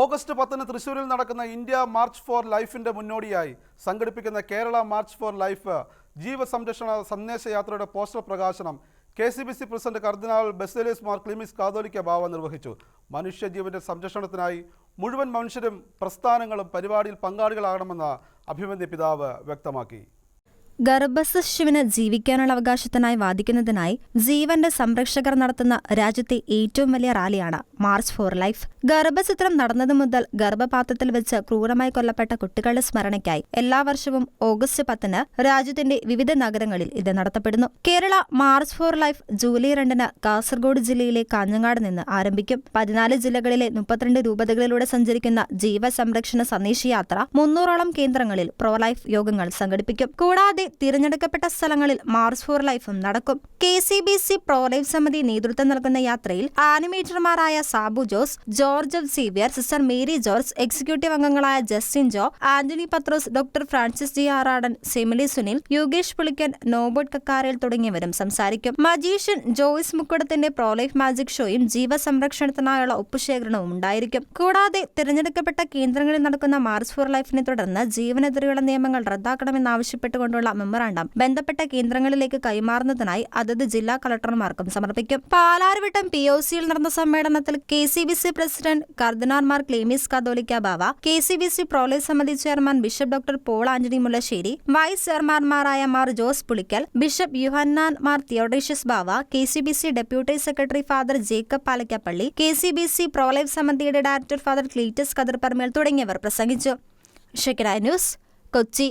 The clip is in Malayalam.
ഓഗസ്റ്റ് പത്തിന് തൃശ്ശൂരിൽ നടക്കുന്ന ഇന്ത്യ മാർച്ച് ഫോർ ലൈഫിന്റെ മുന്നോടിയായി സംഘടിപ്പിക്കുന്ന കേരള മാർച്ച് ഫോർ ലൈഫ് ജീവസംരക്ഷണ സന്ദേശയാത്രയുടെ പോസ്റ്റർ പ്രകാശനം K C B C president കർദിനാൾ ബസേലിയസ് മാർ ക്ലിമിസ് കാതോലിക്ക ബാവ നിർവഹിച്ചു. മനുഷ്യജീവന്റെ സംരക്ഷണത്തിനായി മുഴുവൻ മനുഷ്യരും പ്രസ്ഥാനങ്ങളും പരിപാടിയിൽ പങ്കാളികളാകണമെന്ന അഭിമന്യ പിതാവ് വ്യക്തമാക്കി. ഗർഭസ്ഥ ശിശുവിന് ജീവിക്കാനുള്ള അവകാശത്തിനായി വാദിക്കുന്നതിനായി ജീവന്റെ സംരക്ഷകർ നടത്തുന്ന രാജ്യത്തെ ഏറ്റവും വലിയ റാലിയാണ് മാർച്ച് ഫോർ ലൈഫ്. ഗർഭചിത്രം നടന്നതു മുതൽ ഗർഭപാത്രത്തിൽ വെച്ച് ക്രൂരമായി കൊല്ലപ്പെട്ട കുട്ടികളുടെ സ്മരണയ്ക്കായി എല്ലാ വർഷവും ഓഗസ്റ്റ് പത്തിന് രാജ്യത്തിന്റെ വിവിധ നഗരങ്ങളിൽ ഇത് നടത്തപ്പെടുന്നു. Kerala march for life July രണ്ടിന് കാസർഗോഡ് ജില്ലയിലെ കാഞ്ഞങ്ങാട് നിന്ന് ആരംഭിക്കും. പതിനാല് ജില്ലകളിലെ മുപ്പത്തിരണ്ട് രൂപതകളിലൂടെ സഞ്ചരിക്കുന്ന ജീവസംരക്ഷണ സന്ദേശയാത്ര മുന്നൂറോളം കേന്ദ്രങ്ങളിൽ പ്രോ ലൈഫ് യോഗങ്ങൾ സംഘടിപ്പിക്കും. കൂടാതെ തിരഞ്ഞെടുക്കപ്പെട്ട സ്ഥലങ്ങളിൽ മാർസ് ഫോർ ലൈഫും നടക്കും. K C B C pro life സമിതി നേതൃത്വം നൽകുന്ന യാത്രയിൽ ആനിമേറ്റർമാരായ Sabu Jose George F Xavier sister Mary George executive അംഗങ്ങളായ ജസ്റ്റിൻ ജോ ആന്റണി പത്രോസ് ഡോക്ടർ ഫ്രാൻസിസ് ജി ആറാടൻ സെമിലി സുനിൽ യോഗേഷ് പുളിക്കൻ നോബോട്ട് കക്കാരൽ തുടങ്ങിയവരും സംസാരിക്കും. മജീഷ്യൻ ജോയിസ് മുക്കുടത്തിന്റെ പ്രോ ലൈഫ് മാജിക് ഷോയും ജീവസംരക്ഷണത്തിനായുള്ള ഒപ്പുശേഖരണവും ഉണ്ടായിരിക്കും. കൂടാതെ തിരഞ്ഞെടുക്കപ്പെട്ട കേന്ദ്രങ്ങളിൽ നടക്കുന്ന മാർസ് ഫോർ ലൈഫിനെ തുടർന്ന് ജീവനെതിരെയുള്ള നിയമങ്ങൾ റദ്ദാക്കണമെന്നാവശ്യപ്പെട്ടുകൊണ്ടുള്ള മെമ്മറാണ്ടം ബന്ധപ്പെട്ട കേന്ദ്രങ്ങളിലേക്ക് കൈമാറുന്നതിനായി അതത് ജില്ലാ കളക്ടർമാർക്കും സമർപ്പിക്കും. പാലാരിവട്ടം പി ഒ സിയിൽ നടന്ന സമ്മേളനത്തിൽ K C B C president കർദിനാർമാർ Cleemis Catholicos Bava K C B C പ്രോലേസ് സമിതി chairman bishop doctor Paul Antony Mulassery vice ചെയർമാൻമാരായ Mar Jose Pulickal bishop Yuhanon Mar Theodosius Bava K C B C deputy secretary father Jacob Palakkappilly K C B C pro life സമിതിയുടെ ഡയറക്ടർ ഫാദർ ക്ലീറ്റസ് കതിർപ്പർമേൽ തുടങ്ങിയവർ പ്രസംഗിച്ചു. ന്യൂസ് കൊച്ചി.